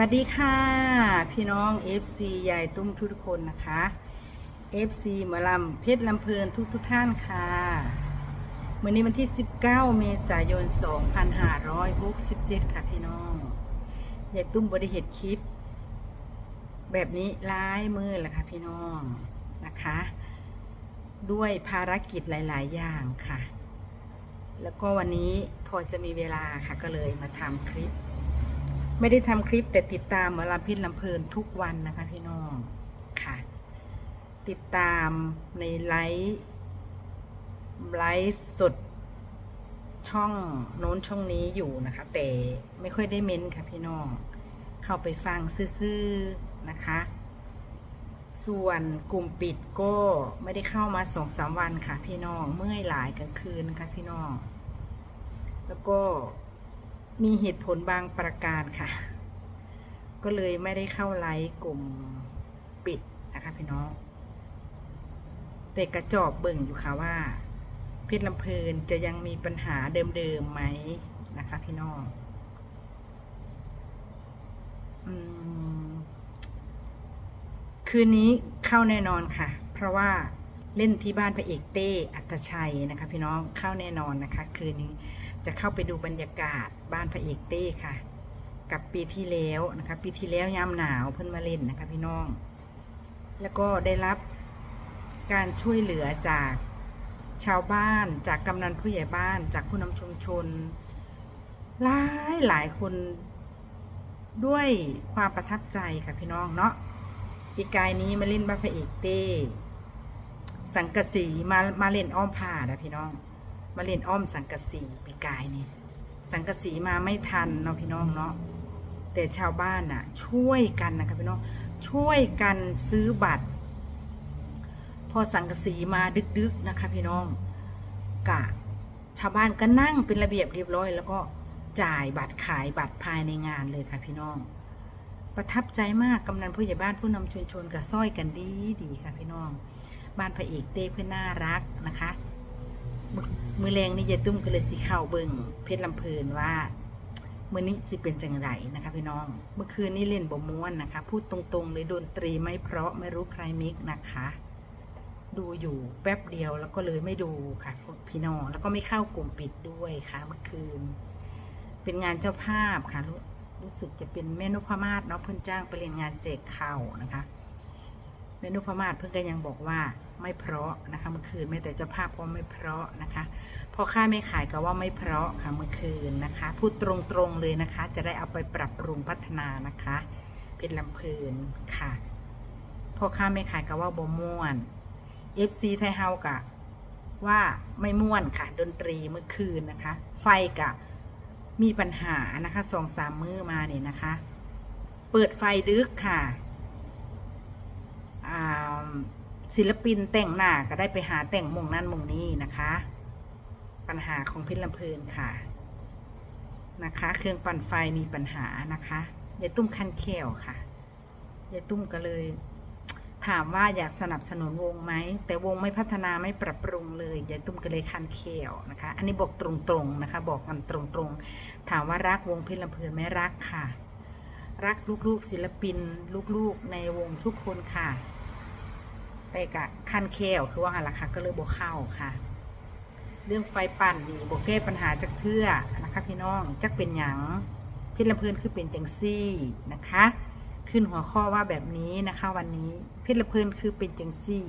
วัสดีค่ะ พี่น้อง FC ยายตุ้มทุกคนนะคะ FC หมอลำเพชรลำเพลินทุกทุกท่านค่ะวันนี้วันที่ 19 เมษายน 2567 ค่ะพี่น้องยายตุ้มบริเหตุคลิป แบบนี้ร้ายมือแหละค่ะพี่น้องนะคะ ด้วยภารกิจหลาย ๆ อย่างค่ะ แล้วก็วันนี้พอจะมีเวลาค่ะก็เลยมาทำคลิป ไม่ได้ทำคลิปแต่ติดตามหมอลำพิษลำเพลินทุกวันนะคะพี่น้องค่ะ ติดตามในไลฟ์ไลฟ์สดช่องโน้นช่องนี้อยู่นะคะ แต่ไม่ค่อยได้เม้นค่ะพี่น้อง เข้าไปฟังซื่อๆนะคะ ส่วนกลุ่มปิดก็ไม่ได้เข้ามาสองสามวันค่ะพี่น้องเมื่อยหลายกลางคืนค่ะพี่น้อง แล้วก็ มีเหตุผลบางประการค่ะ ก็เลยไม่ได้เข้าไลฟ์กลุ่มปิดนะคะพี่น้อง แต่กระจอบเบิ่งอยู่ค่ะว่า เพชรลำเพลินจะยังมีปัญหาเดิมๆไหมนะคะพี่น้องอคืนนี้เข้าแน่นอนค่ะ เพราะว่าเล่นที่บ้านพระเอกเต้อัตชัยนะคะ พี่น้องเข้าแน่นอนนะคะ คืนนี้ จะเข้าไปดูบรรยากาศบ้านพระเอกเต้ค่ะ กับปีที่แล้วนะคะปีที่แล้วยามหนาวเพิ่นมาเล่นนะคะพี่น้อง แล้วก็ได้รับการช่วยเหลือจากชาวบ้าน จากกำนันผู้ใหญ่บ้าน จากผู้นำชุมชนหลายหลายคนด้วยความประทับใจค่ะพี่น้องเนาะปีกายนี้มาเล่นบ้านพระเอกเต้ สังกสีมามาเล่นอ้อมผ่านะพี่น้อง มาเล่นอ้อมสังกะสีปีกายนี่ สังกะสีมาไม่ทันเนาะพี่น้องเนาะแต่ชาวบ้านน่ะ ช่วยกันนะคะพี่น้องช่วยกันซื้อบัตร พอสังกะสีมาดึกๆนะคะ พี่น้องกะชาวบ้านก็นั่งเป็นระเบียบเรียบร้อย แล้วก็จ่ายบัตรขายบัตรภายในงานเลยค่ะพี่น้อง ประทับใจมากกำนันผู้ใหญ่บ้านผู้นำชุมชนกับซ้อยกันดีดีค่ะพี่น้อง บ้านพระเอกเต้เพื่อนน่ารักนะคะ มือแรงนี่ยายตุ้มก็เลยสิเข้าเบิงเพชรลำเพลินว่ามือนี้สิเป็นจังไรนะคะพี่น้อง เมื่อคืนนี้เล่นบ่ม้วนนะคะ พูดตรงๆเลยดนตรีไม่เพราะไม่รู้ใครมิกนะคะ ดูอยู่แป๊บเดียวแล้วก็เลยไม่ดูค่ะพี่น้องแล้วก็ไม่เข้ากลุ่มปิดด้วยค่ะ เมื่อคืน เป็นงานเจ้าภาพค่ะรู้รู้สึกจะเป็นแม่นพมาศเนาะเพิ่นจ้างไปเรียนงานแจกข้านะคะเมนูพมาศเพื่อนก็ยังบอกว่า ไม่เพราะนะคะเมื่อคืนแม้แต่เจ้าภาพก็ไม่เพราะนะคะพอค่าไม่ขายก็ว่าไม่เพราะค่ะเมื่อคืนนะคะพูดตรงๆเลยนะคะ จะได้เอาไปปรับปรุงพัฒนานะคะเป็นลำเพลินค่ะพอค่าไม่ขายก็ว่าบ่ม่วน FC ไทยเฮากะว่าไม่ม่วนค่ะ ดนตรีเมื่อคืนนะคะ ไฟกะมีปัญหานะคะสองสามมือมาเนี่ยนะคะ เปิดไฟดึกค่ะอ่า ศิลปินแต่งหน้าก็ได้ไปหาแต่งมงนั่นมงนี้นะคะ ปัญหาของเพชรลำเพลินค่ะนะคะ เครื่องปั่นไฟมีปัญหานะคะยายตุ้มคันเขียวค่ะยายตุ้มก็เลย ถามว่าอยากสนับสนุนวงไหมแต่วงไม่พัฒนาไม่ปรับปรุงเลยยายตุ้มก็เลยคันเขียวนะคะ อันนี้บอกตรงๆนะคะ บอกกันตรงๆ ถามว่ารักวงเพชรลำเพลินไหมรักค่ะ รักลูกๆศิลปินลูกๆในวงทุกคนค่ะ แต่กะคันเควคือว่าอะไรคะก็เลยบวเข้าค่ะ เรื่องไฟปั่นนี่บวแก้ปัญหาจากเทื่อนะคะพี่น้องจักเป็นหยังพชรลำเพลินคือเป็นจังซี่นะคะ ขึ้นหัวข้อว่าแบบนี้นะคะวันนี้พชรลำเพลินคือเป็นจังซี่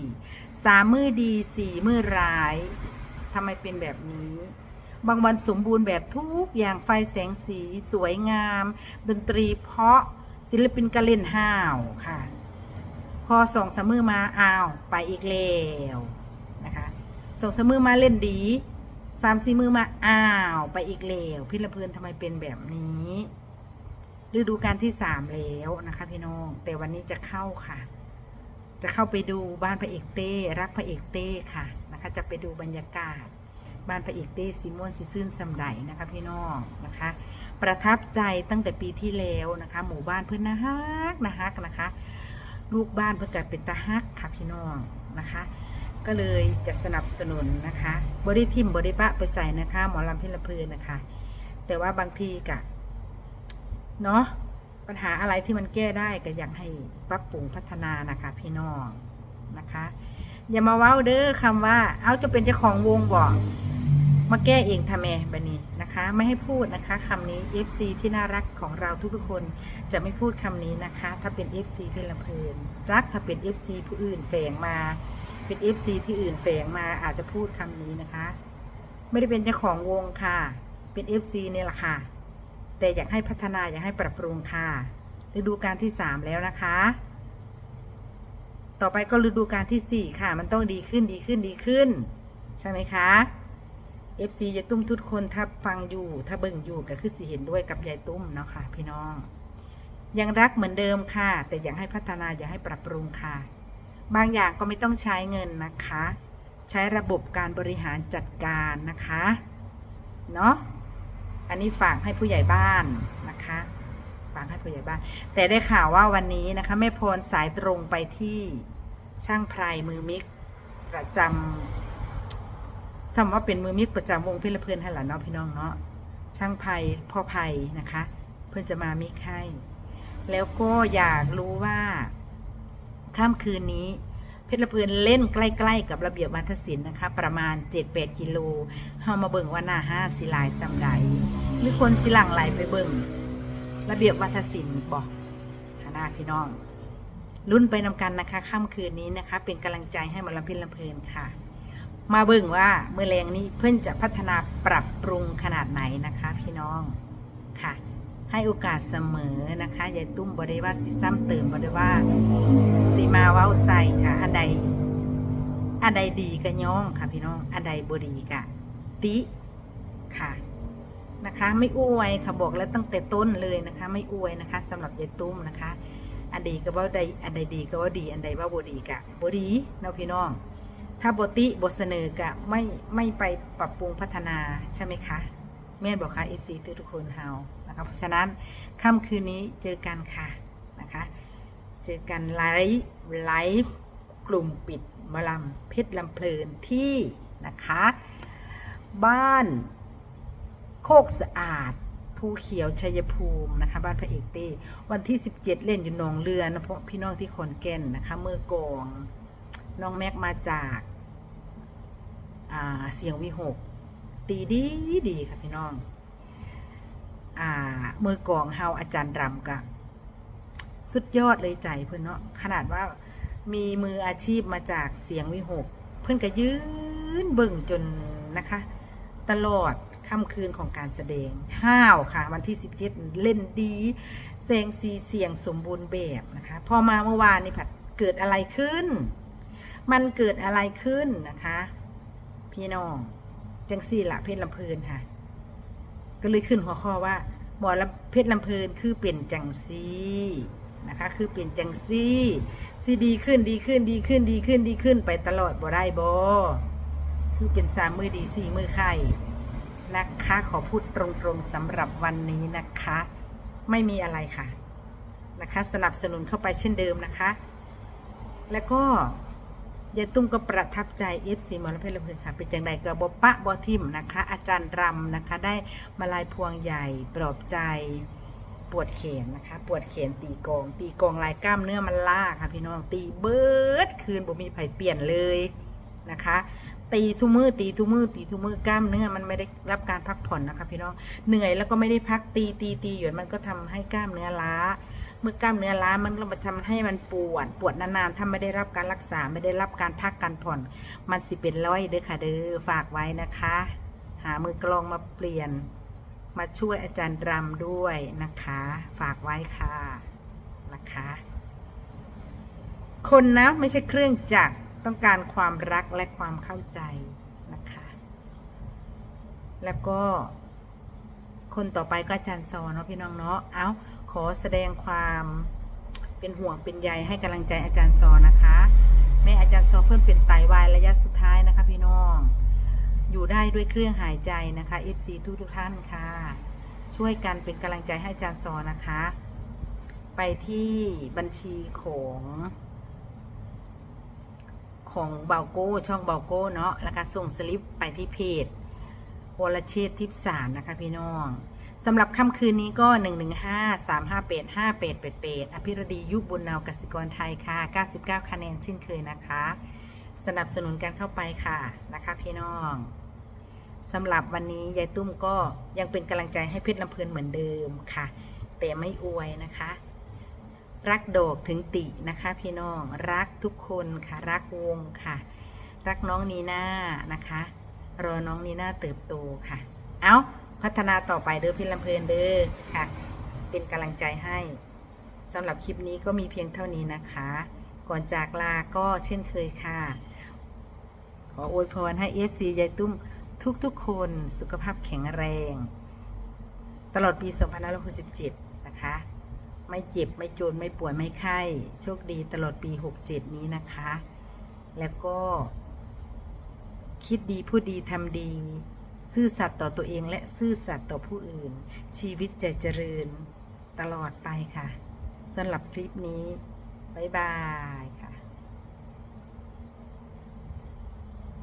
สามมือดีสี่มือร้ายทำไมเป็นแบบนี้ บางวันสมบูรณ์แบบทุกอย่างไฟแสงสีสวยงาม ดนตรีเพราะศิลปินก็เล่นห้าวค่ะ พอส่งสมือมาอ้าว ไปอีกแล้วนะคะส่งสมือมาเล่นดีสามสี่มือมาอ้าว ไปอีกแล้วพี่ลเพลินทำไมเป็นแบบนี้ฤดูการที่สามแล้วนะคะพี่น้อง แต่วันนี้จะเข้าค่ะ จะเข้าไปดูบ้านพระเอกเต้รักพระเอกเต้ค่ะนะคะ จะไปดูบรรยากาศ บ้านพระเอกเต้ซิมอนซิซื่นสำไดนะคะพี่น้องนะคะ ประทับใจตั้งแต่ปีที่แล้วนะคะ หมู่บ้านเพื่อนนะฮักนะฮักนะคะ ลูกบ้านเพื่อกิดเป็นตาฮักค่ะพี่น้องนะคะ ก็เลยจะสนับสนุนนะคะบริทิมบริปะไปใส่นะคะ หมอลำพิลเพลินนะคะ แต่ว่าบางทีกะเนาะปัญหาอะไรที่มันแก้ได้ก็อยากให้ปรับปรุงพัฒนานะคะ พี่น้องนะคะ อย่ามาเว้าเด้อคำว่า เอาจะเป็นเจ้าของวงบอก มาแก้เองทำไมแบบนี้นะคะ ไม่ให้พูดนะคะคำนี้ FC ที่น่ารักของเราทุกๆคนจะไม่พูดคำนี้นะคะ ถ้าเป็น FC เพลเพลินจักถ้าเป็น FC ผู้อื่นแฝงมา เป็น FC ที่อื่นแฝงมาอาจจะพูดคำนี้นะคะ ไม่ได้เป็นเจ้าของวงค่ะ เป็น FC เนี่ยแหละค่ะ แต่อยากให้พัฒนาอยากให้ปรับปรุงค่ะฤดูการที่สามแล้วนะคะ ต่อไปก็ฤดูการที่สี่ค่ะ มันต้องดีขึ้นดีขึ้นดีขึ้น ใช่ไหมคะ FC ยายตุ้มทุกคนถ้าฟังอยู่ ถ้าเบิ่งอยู่ก็คือสิเห็นด้วยกับยายตุ้มเนาะค่ะ พี่น้อง ยังรักเหมือนเดิมค่ะ แต่อยากให้พัฒนาอยากให้ปรับปรุงค่ะ บางอย่างก็ไม่ต้องใช้เงินนะคะ ใช้ระบบการบริหารจัดการนะคะ เนาะอันนี้ฝากให้ผู้ใหญ่บ้านนะคะฝากให้ผู้ใหญ่บ้าน แต่ได้ข่าวว่าวันนี้นะคะแม่พรสายตรงไปที่ช่างไพรมือมิกประจำ สมว่าเป็นมือมิกประจำวงเพลเพื่อนให้หลานเนาะพี่น้องเนาะช่างไพรพ่อไพรนะคะ เพื่อนจะมามิกให้แล้วก็อยากรู้ว่าค่ำคืนนี้ เพชรเพลินเล่นใกล้ๆกับระเบียบวัฒนศิลป์นะคะ ประมาณ 7-8 กิโลเฮามาเบิ่งว่าหน้าห้าสิลายซำใดหรือคนสิหลังไหลไปเบิ่งระเบียบวัฒนศิลป์บอกหาหน้าพี่น้องรุ่นไปนำกันนะคะค่ำคืนนี้นะคะ เป็นกำลังใจให้หมาลำพลินลำเพลินค่ะ มาเบิ่งว่าเมื่อแรงนี้เพื่อนจะพัฒนาปรับปรุงขนาดไหนนะคะพี่น้องค่ะ ให้โอกาสเสมอนะคะยายตุ้มบริว่าสิซ้ำเติมบริว่าสีมาเว้าใส่ค่ะอันใดอันใดดีก็ย่องค่ะพี่น้องอันใดบดีกะติค่ะนะคะ ไม่อวยค่ะบอกแล้วตั้งแต่ต้นเลยนะคะ ไม่อวยนะคะสำหรับยายตุ้มนะคะ อันดีก็ว่าใดอันใดดีก็ว่าดี อันใดว่าบดีกะบดีเนาะพี่น้อง ถ้าบติบทเสนอกะไม่ไม่ไปปรับปรุงพัฒนาใช่ไหมคะแม่นบอกค่ะ FC ทุกๆคนเฮานะคะเพราะฉะนั้นค่ำคืนนี้เจอกันค่ะนะคะเจอกันไลฟ์ไลฟ์กลุ่มปิดมะลำเพชรลำเพลินที่นะคะ บ้านโคกสะอาดภูเขียวชัยภูมินะคะ บ้านพระเอกเต้วันที่ 17 เล่นอยู่หนองเรือนะพ,พี่น้องที่ขอนแก่นนะคะเมื่อกองน้องแม็กมาจาก อ่าเสียงวิหกตีดีดีค่ะพี่น้อง อ่ามือกองเฮาอาจารย์รำกะสุดยอดเลยใจเพื่อนเนาะขนาดว่ามีมืออาชีพมาจากเสียงวิหก เพื่อนก็ยืนเบิ่งจนนะคะ ตลอดค่ำคืนของการแสดงห้าวค่ะ วันที่17เล่นดีแสงสีเสียงสมบูรณ์แบบนะคะ พอมาเมื่อวานนี่ผัดเกิดอะไรขึ้น มันเกิดอะไรขึ้นนะคะ พี่น้องจังสี่ละเพชรลำเพลินค่ะ ก็เลยขึ้นหัวข้อว่า หมอลำเพชรลำเพลินคือเปลี่ยนจังซี่นะคะ คือเปลี่ยนจังซี่ซีดีขึ้นดีขึ้นดีขึ้นดีขึ้นดีขึ้นไปตลอดบ่ได้บ่คือเป็นสามมือดีสี่มือไข่นะคะขอพูดตรงๆสำหรับวันนี้นะคะ ไม่มีอะไรค่ะ นะคะสนับสนุนเข้าไปเช่นเดิมนะคะ แล้วก็ ยายตุ้มก็ประทับใจ FC หมอลเพลินลำเพลินค่ะ เป็นจังใดก็บปะบอทิมนะคะ อาจารย์รำนะคะ ได้มาลายพวงใหญ่ปลอบใจปวดแขนนะคะ ปวดแขนตีกอง ตีกองลายกล้ามเนื้อมันล่าค่ะ พี่น้องตีเบิดคืนบ่มีไผเปลี่ยนเลยนะคะ ตีทุมือตีทุมือตีทุมือกล้ามเนื้อมันไม่ได้รับการพักผ่อนนะคะ พี่น้องเหนื่อยแล้วก็ไม่ได้พักตีตีตีอยู่มันก็ทำให้กล้ามเนื้อล้า เมื่อกล้ามเนื้อล้ามันก็มาทำให้มันปวด ปวดนานๆ ถ้าไม่ได้รับการรักษาไม่ได้รับการพักการผ่อน มันสิเป็นร้อยเด้อค่ะเด้อฝากไว้นะคะ หามือกลองมาเปลี่ยน มาช่วยอาจารย์รำด้วยนะคะ ฝากไว้ค่ะนะคะ คนนะไม่ใช่เครื่องจักรต้องการความรักและความเข้าใจนะคะ แล้วก็คนต่อไปก็อาจารย์ซอเนาะพี่น้องเนาะเอา ขอแสดงความเป็นห่วงเป็นใยให้กำลังใจอาจารย์ซอนะคะ แม่อาจารย์ซอเพิ่มเป็นไตวายระยะสุดท้ายนะคะพี่น้อง อยู่ได้ด้วยเครื่องหายใจนะคะ FC ทุกทุกท่านค่ะ ช่วยกันเป็นกำลังใจให้อาจารย์ซอนะคะ ไปที่บัญชีของของเบาโก้ช่องเบาโก้เนาะแล้วก็ส่งสลิปไปที่เพจวรเชษฐ์ทิพสารนะคะพี่น้อง สำหรับค่ำคืนนี้ก็ 115 358 5888อภิรดียุบุญนาวกสิกรไทยค่ะ 99 คะแนนเช่นเคยนะคะ สนับสนุนการเข้าไปค่ะนะคะพี่น้องสำหรับวันนี้ยายตุ้มก็ยังเป็นกำลังใจให้เพชรลำเพลินเหมือนเดิมค่ะ แต่ไม่อวยนะคะ รักโดกถึงตินะคะ พี่น้องรักทุกคนค่ะ รักวงค่ะ รักน้องนีน่านะคะ รอน้องนีน่าเติบโตค่ะ เอา พัฒนาต่อไปเด้อพี่ลำเพลินเด้อค่ะ เป็นกำลังใจให้สำหรับคลิปนี้ก็มีเพียงเท่านี้นะคะ ก่อนจากลาก็เช่นเคยค่ะ ขออวยพรให้ FC ยายตุ้มทุกๆคนสุขภาพแข็งแรง ตลอดปี 2567 นะคะ ไม่เจ็บ ไม่จนไม่ป่วย ไม่ไข้ โชคดีตลอดปี 67 นี้นะคะ แล้วก็ คิดดี พูดดีทำดี ซื่อสัตย์ต่อตัวเองและซื่อสัตย์ต่อผู้อื่น ชีวิตจะเจริญตลอดไปค่ะสำหรับคลิปนี้ บ๊ายบายค่ะ